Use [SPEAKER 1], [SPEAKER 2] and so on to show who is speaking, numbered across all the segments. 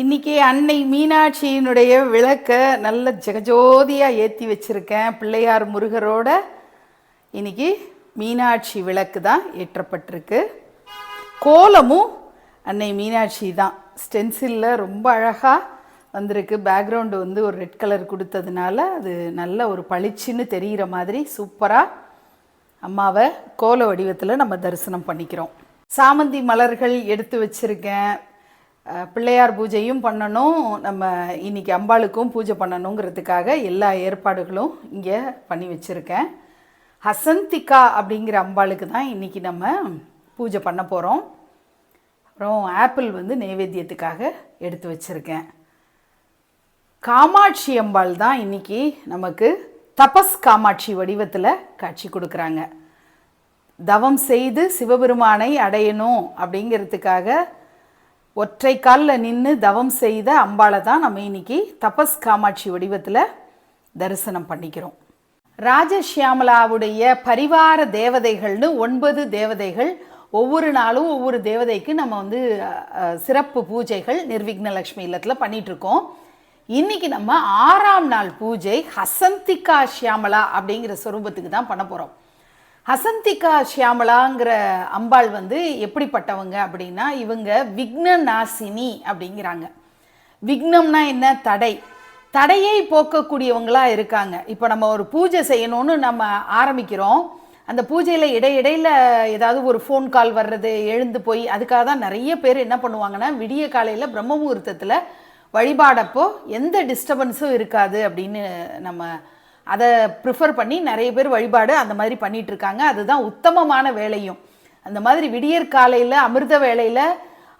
[SPEAKER 1] இன்றைக்கி அன்னை மீனாட்சியினுடைய விளக்க நல்ல ஜெகஜோதியாக ஏற்றி வச்சுருக்கேன். பிள்ளையார் முருகரோட இன்னைக்கு மீனாட்சி விளக்கு தான் ஏற்றப்பட்டிருக்கு. கோலமும் அன்னை மீனாட்சி தான். ஸ்டென்சிலில் ரொம்ப அழகாக வந்திருக்கு. பேக்ரவுண்டு வந்து ஒரு ரெட் கலர் கொடுத்ததுனால அது நல்ல ஒரு பளிச்சுன்னு தெரிகிற மாதிரி சூப்பராக அம்மாவை கோல வடிவத்தில் நம்ம தரிசனம் பண்ணிக்கிறோம். சாமந்தி மலர்கள் எடுத்து வச்சுருக்கேன். பிள்ளையார் பூஜையும் பண்ணணும். நம்ம இன்னைக்கு அம்பாளுக்கும் பூஜை பண்ணணுங்கிறதுக்காக எல்லா ஏற்பாடுகளும் இங்கே பண்ணி வச்சுருக்கேன். ஹசந்திகா அப்படிங்கிற அம்பாளுக்கு தான் இன்னைக்கு நம்ம பூஜை பண்ண போகிறோம் அப்புறம் ஆப்பிள் வந்து நைவேத்தியத்துக்காக எடுத்து வச்சுருக்கேன். காமாட்சி அம்பாள் தான் இன்னைக்கு நமக்கு தபஸ் காமாட்சி வடிவத்தில் காட்சி கொடுக்குறாங்க. தவம் செய்து சிவபெருமானை அடையணும் அப்படிங்கிறதுக்காக ஒற்றை காலில் நின்று தவம் செய்த அம்பாளை தான் நம்ம இன்னைக்கு தபஸ் காமாட்சி வடிவத்தில் தரிசனம் பண்ணிக்கிறோம். ராஜஷியாமலாவுடைய பரிவார தேவதைகள்னு ஒன்பது தேவதைகள் ஒவ்வொரு நாளும் ஒவ்வொரு தேவதைக்கு நம்ம வந்து சிறப்பு பூஜைகள் நிர்விக்னலக்ஷ்மி இல்லத்தில் பண்ணிகிட்ருக்கோம் இன்றைக்கி இன்னைக்கு நம்ம ஆறாம் நாள் பூஜை ஹசந்திகா ஷியாமலா அப்படிங்கிற சொரூபத்துக்கு தான் பண்ண போகிறோம் ஹசந்திகா ஷியாமலாங்கிற அம்பாள் வந்து எப்படிப்பட்டவங்க அப்படின்னா இவங்க விக்ன நாசினி அப்படிங்கிறாங்க. விக்னம்னா என்ன? தடை. தடையை போக்கக்கூடியவங்களாக இருக்காங்க. இப்போ நம்ம ஒரு பூஜை செய்யணும்னு நம்ம ஆரம்பிக்கிறோம். அந்த பூஜையில் இடையிடையில் ஏதாவது ஒரு ஃபோன் கால் வர்றது எழுந்து போய் அதுக்காக தான் நிறைய பேர் என்ன பண்ணுவாங்கன்னா விடிய காலையில் பிரம்ம முகூர்த்தத்தில் வழிபாடப்போ எந்த டிஸ்டர்பன்ஸும் இருக்காது அப்படின்னு நம்ம அதை ப்ரிஃபர் பண்ணி நிறைய பேர் வழிபாடு அந்த மாதிரி பண்ணிட்டு இருக்காங்க அதுதான் உத்தமமான வேலையும். அந்த மாதிரி விடியற் காலையில் அமிர்த வேலையில்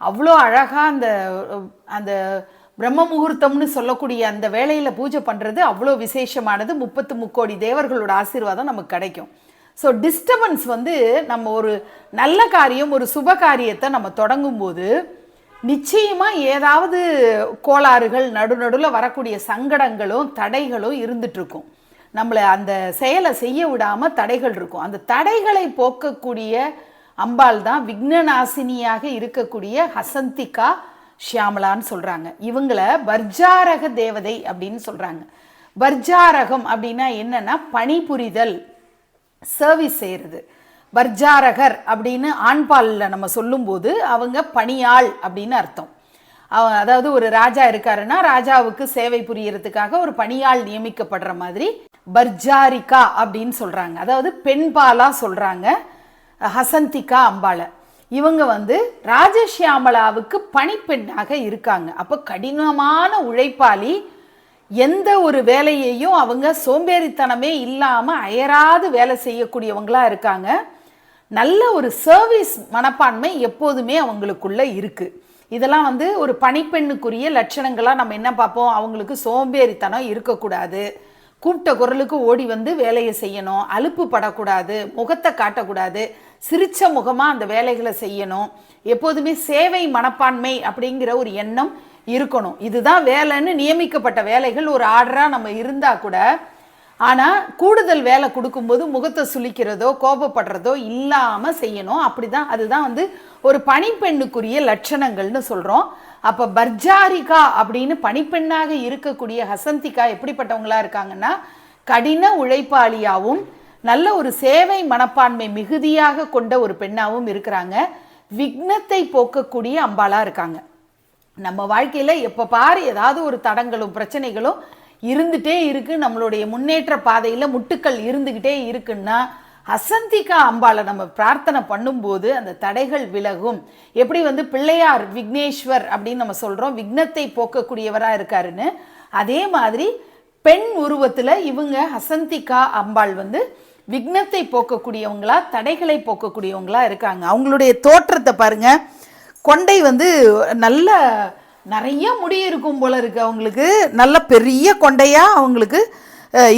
[SPEAKER 1] அவ்வளோ அழகாக அந்த அந்த பிரம்ம முகூர்த்தம்னு சொல்லக்கூடிய அந்த வேலையில் பூஜை பண்ணுறது அவ்வளோ விசேஷமானது. முப்பத்து முக்கோடி தேவர்களோட ஆசீர்வாதம் நமக்கு கிடைக்கும். ஸோ டிஸ்டர்பன்ஸ் வந்து நம்ம ஒரு நல்ல காரியம் ஒரு சுப காரியத்தை நம்ம தொடங்கும்போது நிச்சயமாக ஏதாவது கோளாறுகள் நடுநடுவில் வரக்கூடிய சங்கடங்களும் தடைகளும் இருந்துகிட்ருக்கும் நம்மளை அந்த செயலை செய்ய விடாமல் தடைகள் இருக்கும். அந்த தடைகளை போக்கக்கூடிய அம்பாள் தான் விக்னநாசினியாக இருக்கக்கூடிய ஹசந்திகா ஷியாமலான்னு சொல்கிறாங்க இவங்கள பர்ஜாரக தேவதை அப்படின்னு சொல்கிறாங்க பர்ஜாரகம் அப்படின்னா என்னன்னா பணிபுரிதல் சர்வீஸ் செய்கிறது பர்ஜாரகர் அப்படின்னு ஆண்பாலில் நம்ம சொல்லும்போது அவங்க பணியாள் அப்படின்னு அர்த்தம். அவ- அதாவது ஒரு ராஜா இருக்காருன்னா ராஜாவுக்கு சேவை புரியறதுக்காக ஒரு பணியாள் நியமிக்கப்படுற மாதிரி பர்ஜாரிகா அப்படின்னு சொல்கிறாங்க அதாவது பெண்பாலா சொல்கிறாங்க ஹசந்திகா அம்பாளை. இவங்க வந்து ராஜஷியாமலாவுக்கு பணிப்பெண்ணாக இருக்காங்க. அப்போ கடினமான உழைப்பாளி எந்த ஒரு வேலையையும் அவங்க சோம்பேறித்தனமே இல்லாமல் அயராது வேலை செய்யக்கூடியவங்களாக இருக்காங்க. நல்ல ஒரு சர்வீஸ் மனப்பான்மை எப்போதுமே அவங்களுக்குள்ள இருக்குது இதெல்லாம் வந்து ஒரு பணிப்பெண்ணுக்குரிய லட்சணங்களாக நம்ம என்ன பார்ப்போம்? அவங்களுக்கு சோம்பேறித்தனம் இருக்கக்கூடாது. கூப்பிட்ட குரலுக்கு ஓடி வந்து வேலையை செய்யணும் அலுப்பு படக்கூடாது முகத்தை காட்டக்கூடாது சிரிச்ச முகமாக அந்த வேலைகளை செய்யணும் எப்போதுமே சேவை மனப்பான்மை அப்படிங்கிற ஒரு எண்ணம் இருக்கணும். இதுதான் வேலைன்னு நியமிக்கப்பட்ட வேலைகள். ஒரு ஆர்டராக நம்ம இருந்தால் கூட ஆனால் கூடுதல் வேலை கொடுக்கும்போது முகத்தை சுளிக்கிறதோ கோபப்படுறதோ இல்லாமல் செய்யணும். அப்படிதான் அதுதான் வந்து ஒரு பணிப்பெண்ணுக்குரிய லட்சணங்கள்னு சொல்கிறோம் அப்போ பர்ஜாரிகா அப்படின்னு பணிப்பெண்ணாக இருக்கக்கூடிய ஹசந்திகா எப்படிப்பட்டவங்களா இருக்காங்கன்னா கடின உழைப்பாளியாகவும் நல்ல ஒரு சேவை மனப்பான்மை மிகுதியாக கொண்ட ஒரு பெண்ணாகவும் இருக்கிறாங்க. விக்னத்தை போக்கக்கூடிய அம்பாலாக இருக்காங்க. நம்ம வாழ்க்கையில் எப்போ பாரு ஏதாவது ஒரு தடங்களும் பிரச்சனைகளும் இருந்துட்டே இருக்கு. நம்மளுடைய முன்னேற்ற பாதையில் முட்டுக்கள் இருந்துக்கிட்டே இருக்குன்னா அசந்திகா அம்பாளை நம்ம பிரார்த்தனை பண்ணும்போது அந்த தடைகள் விலகும். எப்படி வந்து பிள்ளையார் விக்னேஸ்வர் அப்படின்னு நம்ம சொல்கிறோம் விக்னத்தை போக்கக்கூடியவராக இருக்காருன்னு அதே மாதிரி பெண் உருவத்தில் இவங்க ஹசந்திகா அம்பாள் வந்து விக்னத்தை போக்கக்கூடியவங்களா தடைகளை போக்கக்கூடியவங்களா இருக்காங்க. அவங்களுடைய தோற்றத்தை பாருங்க. கொண்டை வந்து நல்ல நிறைய முடி இருக்கும் போல இருக்குது அவங்களுக்கு. நல்ல பெரிய கொண்டையாக அவங்களுக்கு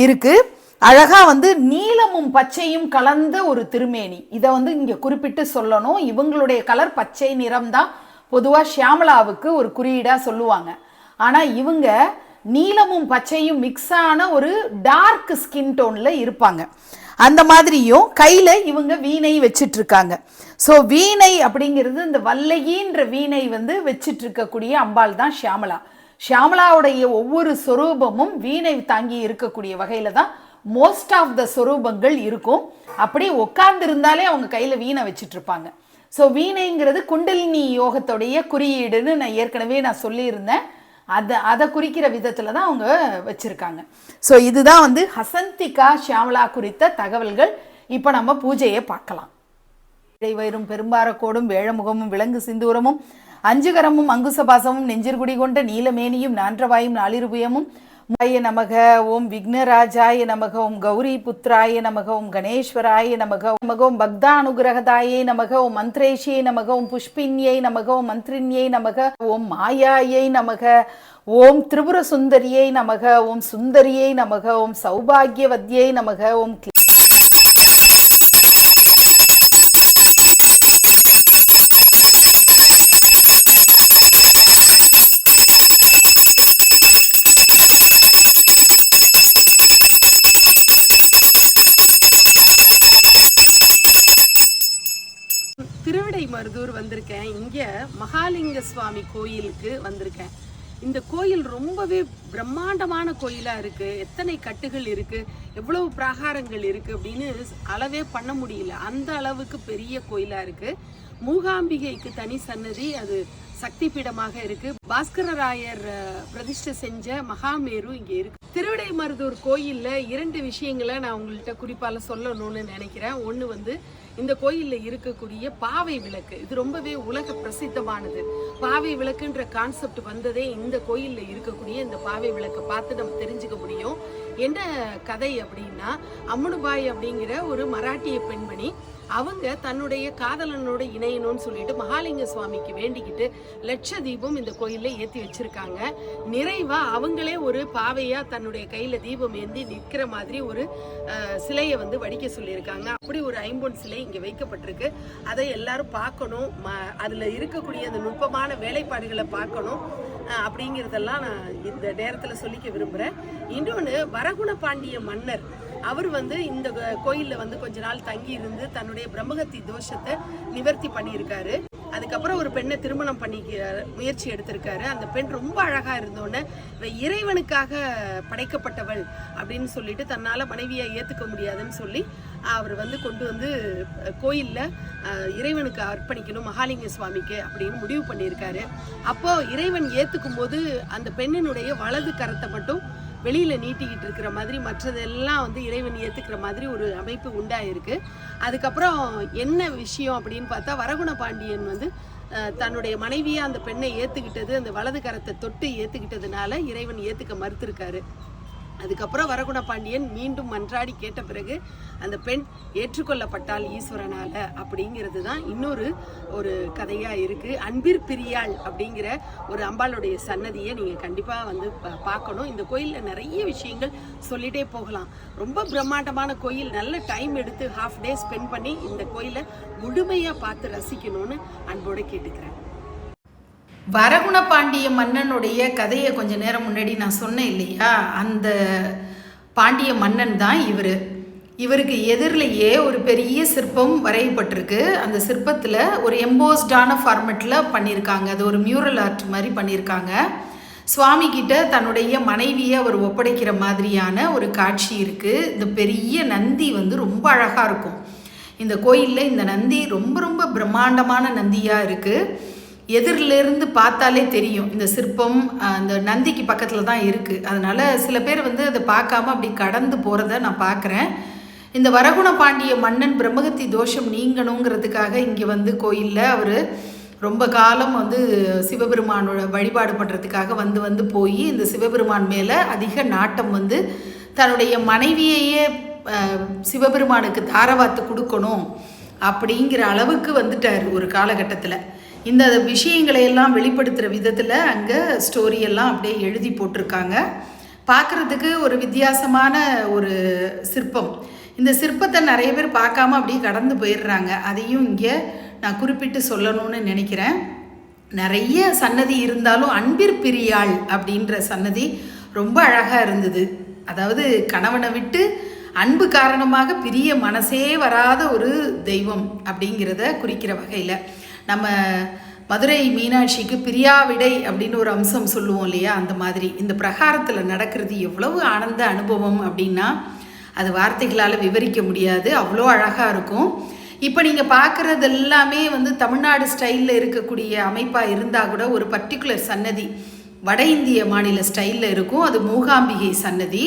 [SPEAKER 1] இருக்குது அழகாக வந்து நீலமும் பச்சையும் கலந்த ஒரு திருமேனி. இதை வந்து இங்கே குறிப்பிட்டு சொல்லணும். இவங்களுடைய கலர் பச்சை நிறம் தான் பொதுவாக ஷியாமலாவுக்கு ஒரு குறியீடாக சொல்லுவாங்க. ஆனால் இவங்க நீலமும் பச்சையும் மிக்ஸான ஒரு டார்க் ஸ்கின் டோனில் இருப்பாங்க. அந்த மாதிரியும் கையில் இவங்க வீணை வச்சிட்டு இருக்காங்க ஸோ வீணை அப்படிங்கிறது இந்த வல்லையின்ற வீணை வந்து வச்சிட்டு இருக்கக்கூடிய அம்பாள் தான் ஷியாமலா. ஷியாமலாவுடைய ஒவ்வொரு சொரூபமும் வீணை தாங்கி இருக்கக்கூடிய வகையில் தான் மோஸ்ட் ஆஃப் த சொரூபங்கள் இருக்கும். அப்படி உட்கார்ந்து இருந்தாலே அவங்க கையில் வீணை வச்சிட்டு இருப்பாங்க ஸோ வீணைங்கிறது குண்டலினி யோகத்துடைய குறியீடுன்னு நான் ஏற்கனவே நான் சொல்லியிருந்தேன். அதை அதை குறிக்கிற விதத்தில் தான் அவங்க வச்சுருக்காங்க. ஸோ இதுதான் வந்து ஹசந்திகா ஷியாமலா குறித்த தகவல்கள். இப்போ நம்ம பூஜையை பார்க்கலாம். இடைவயிறும் பெரும்பாரக்கோடும் வேழமுகமும் விலங்கு சிந்தூரமும் அஞ்சுகரமும் அங்குசபாசமும் நெஞ்சிற்குடி கொண்ட நீலமேனியும் நான்றவாயும் நாளிருபுயமும் மாய நமக ஓம் விக்னராஜாய நமக ஓம் கௌரி புத்ராய நமக ஓம் கணேஸ்வராய நமக நமக ஓம் பக்தானுகிரகதாயை நமக ஓம் மந்திரேஷியை நமக ஓம் புஷ்பின்யை நமக ஓம் மந்திரின்யை நமக ஓம் மாயாயை நமக ஓம் திரிபுர சுந்தரியை நமக ஓம் சுந்தரியை நமக ஓம் சௌபாகியவத்யை நமக ஓம்
[SPEAKER 2] திருவிடை வந்திருக்கேன். இங்க மகாலிங்க சுவாமி கோயிலுக்கு வந்திருக்கேன். இந்த கோயில் ரொம்பவே பிரம்மாண்டமான கோயிலா இருக்கு. எத்தனை கட்டுகள் இருக்கு? எவ்வளவு பிராகாரங்கள் இருக்கு அப்படின்னு அளவே பண்ண முடியல. அந்த அளவுக்கு பெரிய கோயிலா இருக்கு. மூகாம்பிகைக்கு தனி சன்னதி அது சக்தி பீடமாக இருக்கு பாஸ்கரராயர் பிரதிஷ்டை செஞ்ச மகாமேரு இங்கே இருக்கு. திருவிடை மருதூர் கோயில்ல இரண்டு விஷயங்களை நான் உங்கள்கிட்ட குறிப்பால சொல்லணும்னு நினைக்கிறேன். ஒன்று வந்து இந்த கோயிலில் இருக்கக்கூடிய பாவை விளக்கு இது ரொம்பவே உலக பிரசித்தமானது. பாவை விளக்குன்ற கான்செப்ட் வந்ததே இந்த கோயிலில் இருக்கக்கூடிய இந்த பாவை விளக்கை பார்த்து நம்ம தெரிஞ்சுக்க முடியும். என்ன கதை அப்படின்னா அம்முனுபாய் அப்படிங்கிற ஒரு மராட்டிய பெண்மணி அவங்க தன்னுடைய காதலனோட இணையணும்னு சொல்லிட்டு மகாலிங்க சுவாமிக்கு வேண்டிக்கிட்டு லட்ச தீபம் இந்த கோயில்ல ஏற்றி வச்சிருக்காங்க. நிறைவா அவங்களே ஒரு பாவையா தன்னுடைய கையில தீபம் ஏந்தி நிற்கிற மாதிரி ஒரு சிலையை வந்து வடிக்க சொல்லியிருக்காங்க. அப்படி ஒரு ஐம்பொன் சிலை இங்கே வைக்கப்பட்டிருக்கு. அதை எல்லாரும் பார்க்கணும். ம- அதில் இருக்கக்கூடிய அந்த நுட்பமான வேலைப்பாடுகளை பார்க்கணும். அப்படிங்கிறதெல்லாம் நான் இந்த நேரத்தில் சொல்லிக்க விரும்புகிறேன் இன்னொன்று வரகுண பாண்டிய மன்னர் அவர் வந்து இந்த கோயிலில் வந்து கொஞ்ச நாள் தங்கி இருந்து தன்னுடைய பிரம்மகத்தி தோஷத்தை நிவர்த்தி பண்ணியிருக்காரு. அதுக்கப்புறம் ஒரு பெண்ணை திருமணம் பண்ணிக்க முயற்சி எடுத்திருக்காரு. அந்த பெண் ரொம்ப அழகா இருந்தோடனே இறைவனுக்காக படைக்கப்பட்டவள் அப்படின்னு சொல்லிட்டு தன்னால மனைவியை ஏத்துக்க முடியாதுன்னு சொல்லி அவர் வந்து கொண்டு வந்து கோயிலில் இறைவனுக்கு அர்ப்பணிக்கணும் மகாலிங்க சுவாமிக்கு அப்படின்னு முடிவு பண்ணியிருக்காரு. அப்போ இறைவன் ஏத்துக்கும் போது அந்த பெண்ணினுடைய வலது கரத்தை மட்டும் வெளியில் நீட்டிக்கிட்டு இருக்கிற மாதிரி மற்றதெல்லாம் வந்து இறைவன் ஏத்துக்கிற மாதிரி ஒரு அமைப்பு உண்டாயிருக்கு. அதுக்கப்புறம் என்ன விஷயம் அப்படின்னு பார்த்தா வரகுண பாண்டியன் வந்து தன்னுடைய மனைவியை அந்த பெண்ணை ஏற்றுக்கிட்டது அந்த வலது கரத்தை தொட்டு ஏற்றுக்கிட்டதுனால இறைவன் ஏற்றுக்க மறுத்திருக்காரு. அதுக்கப்புறம் வரகுண பாண்டியன் மீண்டும் மன்றாடி கேட்ட பிறகு அந்த பெண் ஏற்றுக்கொள்ளப்பட்டால் ஈஸ்வரனால அப்படிங்கிறது தான் இன்னொரு ஒரு கதையா இருக்கு. அன்பிற் பிரியாள் அப்படிங்கிற ஒரு அம்பாளுடைய சன்னதியை நீங்க கண்டிப்பா வந்து பார்க்கணும். இந்த கோயில்ல நிறைய விஷயங்கள் சொல்லிட்டே போகலாம். ரொம்ப பிரம்மாண்டமான கோயில். நல்ல டைம் எடுத்து ஹாஃப் டே ஸ்பெண்ட் பண்ணி இந்த கோயிலை முழுமையா பார்த்து ரசிக்கணும்னு அன்போடு கேட்டுக்கிறேன்.
[SPEAKER 1] வரகுண பாண்டிய மன்னனுடைய கதையை கொஞ்ச நேரம் முன்னாடி நான் சொன்னேன் இல்லையா? அந்த பாண்டிய மன்னன் தான் இவர். இவருக்கு எதிரிலேயே ஒரு பெரிய சிற்பம் வரையப்பட்டிருக்கு. அந்த சிற்பத்தில் ஒரு எம்போஸ்டான ஃபார்மெட்டில் பண்ணியிருக்காங்க. அது ஒரு மியூரல் ஆர்ட் மாதிரி பண்ணியிருக்காங்க. சுவாமி கிட்ட தன்னுடைய மனைவியை அவர் ஒப்படைக்கிற மாதிரியான ஒரு காட்சி இருக்குது இந்த பெரிய நந்தி வந்து ரொம்ப அழகாக இருக்கும். இந்த கோயிலில் இந்த நந்தி ரொம்ப ரொம்ப பிரம்மாண்டமான நந்தியாக இருக்குது எதிரிலிருந்து பார்த்தாலே தெரியும். இந்த சிற்பம் அந்த நந்திக்கு பக்கத்தில் தான் இருக்குது அதனால் சில பேர் வந்து அதை பார்க்காம அப்படி கடந்து போகிறத நான் பார்க்குறேன். இந்த வரகுண பாண்டிய மன்னன் பிரம்மகத்தி தோஷம் நீங்கணுங்கிறதுக்காக இங்கே வந்து கோயிலில் அவர் ரொம்ப காலம் வந்து சிவபெருமானோட வழிபாடு பண்ணுறதுக்காக வந்து வந்து போய் இந்த சிவபெருமான் மேலே அதிக நாட்டம் வந்து தன்னுடைய மனைவியையே சிவபெருமானுக்கு தாரவாத்து கொடுக்கணும் அப்படிங்கிற அளவுக்கு வந்துட்டார் ஒரு காலகட்டத்தில். இந்த விஷயங்களை எல்லாம் வெளிப்படுத்துகிற விதத்தில் அங்கே ஸ்டோரியெல்லாம் அப்படியே எழுதி போட்டிருக்காங்க. பார்க்குறதுக்கு ஒரு வித்தியாசமான ஒரு சிற்பம். இந்த சிற்பத்தை நிறைய பேர் பார்க்காம அப்படியே கடந்து போயிடுறாங்க. அதையும் இங்கே நான் குறிப்பிட்டு சொல்லணும்னு நினைக்கிறேன். நிறைய சன்னதி இருந்தாலும் அன்பிற் பிரியாள் அப்படின்ற சன்னதி ரொம்ப அழகாக இருந்தது. அதாவது கணவனை விட்டு அன்பு காரணமாக பிரிய மனசே வராத ஒரு தெய்வம் அப்படிங்கிறத குறிக்கிற வகையில். நம்ம மதுரை மீனாட்சிக்கு பிரியாவிடை அப்படின்னு ஒரு அம்சம் சொல்லுவோம் இல்லையா? அந்த மாதிரி. இந்த பிரகாரத்தில் நடக்கிறது எவ்வளவு ஆனந்த அனுபவம் அப்படின்னா அது வார்த்தைகளால் விவரிக்க முடியாது. அவ்வளோ அழகாக இருக்கும். இப்போ நீங்கள் பார்க்குறது எல்லாமே வந்து தமிழ்நாடு ஸ்டைலில் இருக்கக்கூடிய அமைப்பாக இருந்தால் கூட ஒரு பர்டிகுலர் சன்னதி வட இந்திய மாநில ஸ்டைலில் இருக்கும். அது மூகாம்பிகை சன்னதி.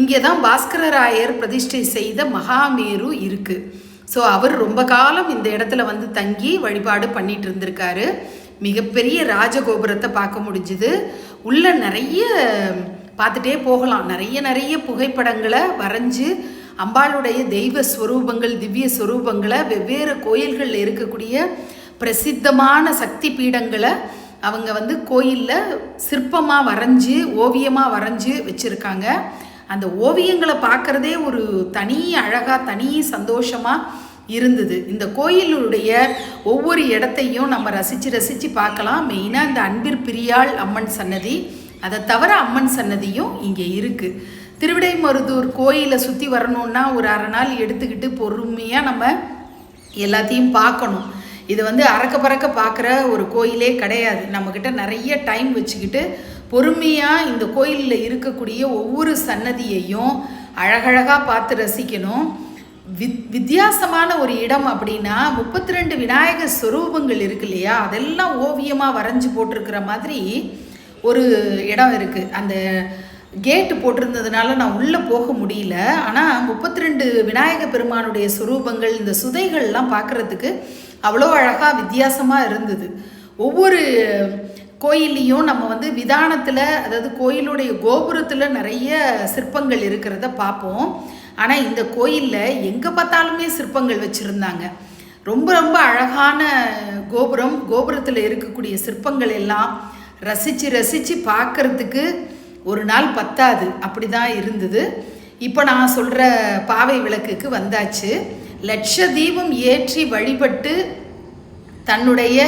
[SPEAKER 1] இங்கே தான் பாஸ்கரராயர் பிரதிஷ்டை செய்த மகாமேரு இருக்குது ஸோ அவர் ரொம்ப காலம் இந்த இடத்துல வந்து தங்கி வழிபாடு பண்ணிட்டு இருந்திருக்காரு. மிகப்பெரிய ராஜகோபுரத்தை பார்க்க முடிஞ்சுது. உள்ள நிறைய பார்த்துட்டே போகலாம். நிறைய நிறைய புகைப்படங்களை வரைஞ்சு அம்பாளுடைய தெய்வ ஸ்வரூபங்கள் திவ்ய ஸ்வரூபங்களை வெவ்வேறு கோயில்களில் இருக்கக்கூடிய பிரசித்தமான சக்தி பீடங்களை அவங்க வந்து கோயிலில் சிற்பமாக வரைஞ்சி ஓவியமாக வரைஞ்சி வச்சுருக்காங்க. அந்த ஓவியங்களை பார்க்குறதே ஒரு தனி அழகாக தனி சந்தோஷமாக இருந்தது. இந்த கோயிலுடைய ஒவ்வொரு இடத்தையும் நம்ம ரசித்து ரசித்து பார்க்கலாம். மெயினாக இந்த அன்பிற் பிரியாள் அம்மன் சன்னதி. அதை தவிர அம்மன் சன்னதியும் இங்கே இருக்குது திருவிடைமருதூர் கோயிலை சுற்றி வரணுன்னா ஒரு அரை நாள் எடுத்துக்கிட்டு பொறுமையாக நம்ம எல்லாத்தையும் பார்க்கணும். இது வந்து அறக்க பறக்க பார்க்குற ஒரு கோயிலே கிடையாது. நம்மக்கிட்ட நிறைய டைம் வச்சுக்கிட்டு பொறுமையாக இந்த கோயிலில் இருக்கக்கூடிய ஒவ்வொரு சன்னதியையும் அழகழகாக பார்த்து ரசிக்கணும். வித் வித்தியாசமான ஒரு இடம் அப்படின்னா முப்பத்தி ரெண்டு விநாயகர் ஸ்வரூபங்கள் இருக்கு இல்லையா? அதெல்லாம் ஓவியமாக வரைஞ்சி போட்டிருக்கிற மாதிரி ஒரு இடம் இருக்குது அந்த கேட்டு போட்டிருந்ததுனால நான் உள்ளே போக முடியல. ஆனால் முப்பத்தி ரெண்டு விநாயக பெருமானுடைய சுரூபங்கள் இந்த சுதைகள்லாம் பார்க்குறதுக்கு அவ்வளோ அழகாக வித்தியாசமாக இருந்தது. ஒவ்வொரு கோயில்லையும் நம்ம வந்து விதானத்தில் அதாவது கோயிலுடைய கோபுரத்தில் நிறைய சிற்பங்கள் இருக்கிறத பார்ப்போம். ஆனால் இந்த கோயிலில் எங்கே பார்த்தாலுமே சிற்பங்கள் வச்சுருந்தாங்க. ரொம்ப ரொம்ப அழகான கோபுரம் கோபுரத்தில் இருக்கக்கூடிய சிற்பங்கள் எல்லாம் ரசித்து ரசித்து பார்க்குறதுக்கு ஒரு நாள் பத்தாது. அப்படி தான் இருந்தது. இப்போ நான் சொல்கிற பாவை விளக்குக்கு வந்தாச்சு. லட்ச தீபம் ஏற்றி வழிபட்டு தன்னுடைய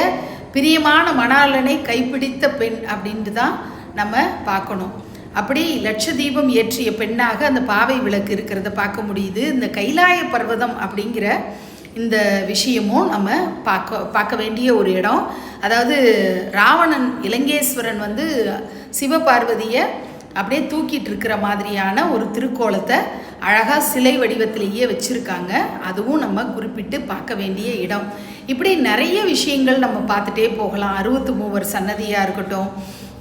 [SPEAKER 1] பிரியமான மணாளனை கைப்பிடித்த பெண் அப்படின்ட்டு தான் நம்ம பார்க்கணும். அப்படி லட்ச தீபம் ஏற்றிய பெண்ணாக அந்த பாவை விளக்கு இருக்கிறத பார்க்க முடியுது. இந்த கைலாய பர்வதம் அப்படிங்கிற இந்த விஷயமும் நம்ம பார்க்க பார்க்க வேண்டிய ஒரு இடம். அதாவது ராவணன் இலங்கேஸ்வரன் வந்து சிவபார்வதியை அப்படியே தூக்கிட்டு இருக்கிற மாதிரியான ஒரு திருக்கோலத்தை அழகாக சிலை வடிவத்திலேயே வச்சுருக்காங்க. அதுவும் நம்ம குறிப்பிட்டு பார்க்க வேண்டிய இடம். இப்படி நிறைய விஷயங்கள் நம்ம பார்த்துட்டே போகலாம். அறுபத்து மூவர் சன்னதியாக இருக்கட்டும்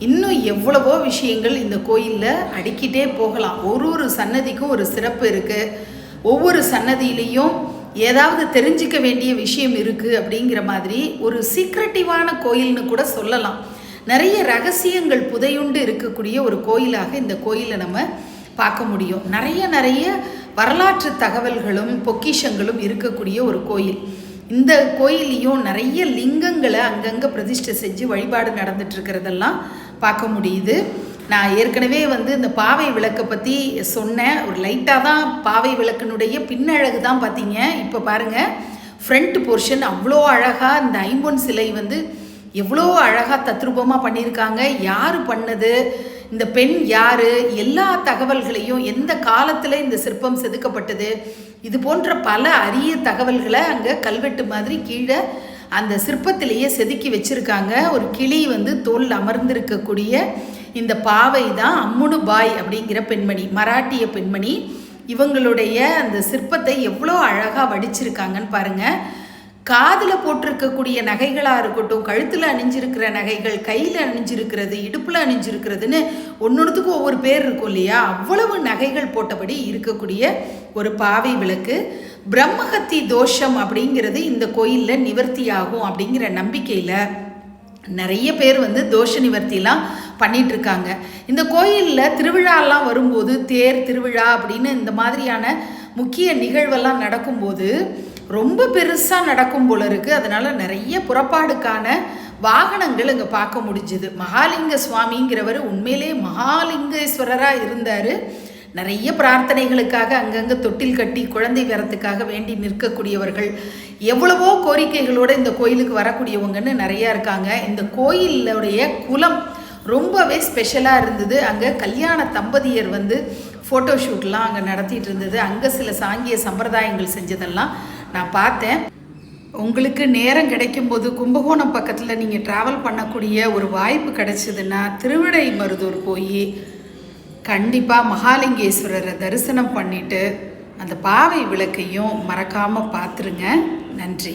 [SPEAKER 1] இன்னும் எவ்வளவோ விஷயங்கள் இந்த கோயிலில் அடுக்கிட்டே போகலாம். ஒரு ஒரு சன்னதிக்கும் ஒரு சிறப்பு இருக்குது ஒவ்வொரு சன்னதியிலையும் ஏதாவது தெரிஞ்சிக்க வேண்டிய விஷயம் இருக்குது அப்படிங்கிற மாதிரி ஒரு சீக்ரெட்டிவான கோயில்னு கூட சொல்லலாம். நிறைய ரகசியங்கள் புதையுண்டு இருக்கக்கூடிய ஒரு கோயிலாக இந்த கோயிலை நம்ம பார்க்க முடியும். நிறைய நிறைய வரலாற்று தகவல்களும் பொக்கிஷங்களும் இருக்கக்கூடிய ஒரு கோயில். இந்த கோயிலையும் நிறைய லிங்கங்களை அங்கங்கே பிரதிஷ்டை செஞ்சு வழிபாடு நடந்துட்டு இருக்கிறதெல்லாம் பார்க்க முடியுது. நான் ஏற்கனவே வந்து இந்த பாவை விளக்கை பற்றி சொன்னேன். ஒரு லைட்டாக தான் பாவை விளக்கினுடைய பின்னழகு தான் பார்த்தீங்க. இப்போ பாருங்கள் ஃப்ரண்ட் போர்ஷன் அவ்வளோ அழகாக இந்த ஐம்பொன் சிலை வந்து எவ்வளோ அழகாக தத்ரூபமாக பண்ணியிருக்காங்க. யார் பண்ணது? இந்த பெண் யார்? எல்லா தகவல்களையும் எந்த காலத்தில் இந்த சிற்பம் செதுக்கப்பட்டது? இது போன்ற பல அரிய தகவல்களை அங்கே கல்வெட்டு மாதிரி கீழே அந்த சிற்பத்திலேயே செதுக்கி வச்சுருக்காங்க. ஒரு கிளி வந்து தோல் அமர்ந்திருக்கக்கூடிய இந்த பாவை தான் அம்முனு பாய் அப்படிங்கிற பெண்மணி மராட்டிய பெண்மணி. இவங்களுடைய அந்த சிற்பத்தை எவ்வளோ அழகாக வடிச்சிருக்காங்கன்னு பாருங்கள் காதில் போட்டிருக்கக்கூடிய நகைகளாக இருக்கட்டும் கழுத்தில் அணிஞ்சிருக்கிற நகைகள் கையில் அணிஞ்சிருக்கிறது இடுப்பில் அணிஞ்சிருக்கிறதுன்னு ஒன்னொன்றுத்துக்கும் ஒவ்வொரு பேர் இருக்கும் இல்லையா? அவ்வளவு நகைகள் போட்டபடி இருக்கக்கூடிய ஒரு பாவை விளக்கு. பிரம்மஹத்தி தோஷம் அப்படிங்கிறது இந்த கோயிலில் நிவர்த்தி ஆகும் அப்படிங்கிற நம்பிக்கையில் நிறைய பேர் வந்து தோஷ நிவர்த்திலாம் பண்ணிகிட்ருக்காங்க இருக்காங்க இந்த கோயிலில் திருவிழாலாம் வரும்போது தேர் திருவிழா அப்படின்னு இந்த மாதிரியான முக்கிய நிகழ்வெல்லாம் நடக்கும்போது ரொம்ப பெருசாக நடக்கும் போல இருக்குது அதனால் நிறைய புறப்பாடுக்கான வாகனங்கள் இங்கே பார்க்க முடிஞ்சுது. மகாலிங்க சுவாமிங்கிறவர் உண்மையிலே மகாலிங்கேஸ்வரராக இருந்தார். நிறைய பிரார்த்தனைகளுக்காக அங்கங்கே தொட்டில் கட்டி குழந்தை வரத்துக்காக வேண்டி நிற்கக்கூடியவர்கள் எவ்வளவோ கோரிக்கைகளோடு இந்த கோயிலுக்கு வரக்கூடியவங்கன்னு நிறையா இருக்காங்க. இந்த கோயிலுடைய குலம் ரொம்பவே ஸ்பெஷலாக இருந்தது. அங்கே கல்யாண தம்பதியர் வந்து ஃபோட்டோ ஷூட்லாம் அங்கே நடத்திட்டு இருந்தது. அங்கே சில சாங்கிய சம்பிரதாயங்கள் செஞ்சதெல்லாம் நான் பார்த்தேன். உங்களுக்கு நேரம் கிடைக்கும்போது கும்பகோணம் பக்கத்தில் நீங்கள் ட்ராவல் பண்ணக்கூடிய ஒரு வாய்ப்பு கிடைச்சதுன்னா திருவிடை மருதூர் போய் கண்டிப்பாக மகாலிங்கேஸ்வரரை தரிசனம் பண்ணிவிட்டு அந்த பாவை விளக்கையும் மறக்காமல் பார்த்துருங்க. நன்றி.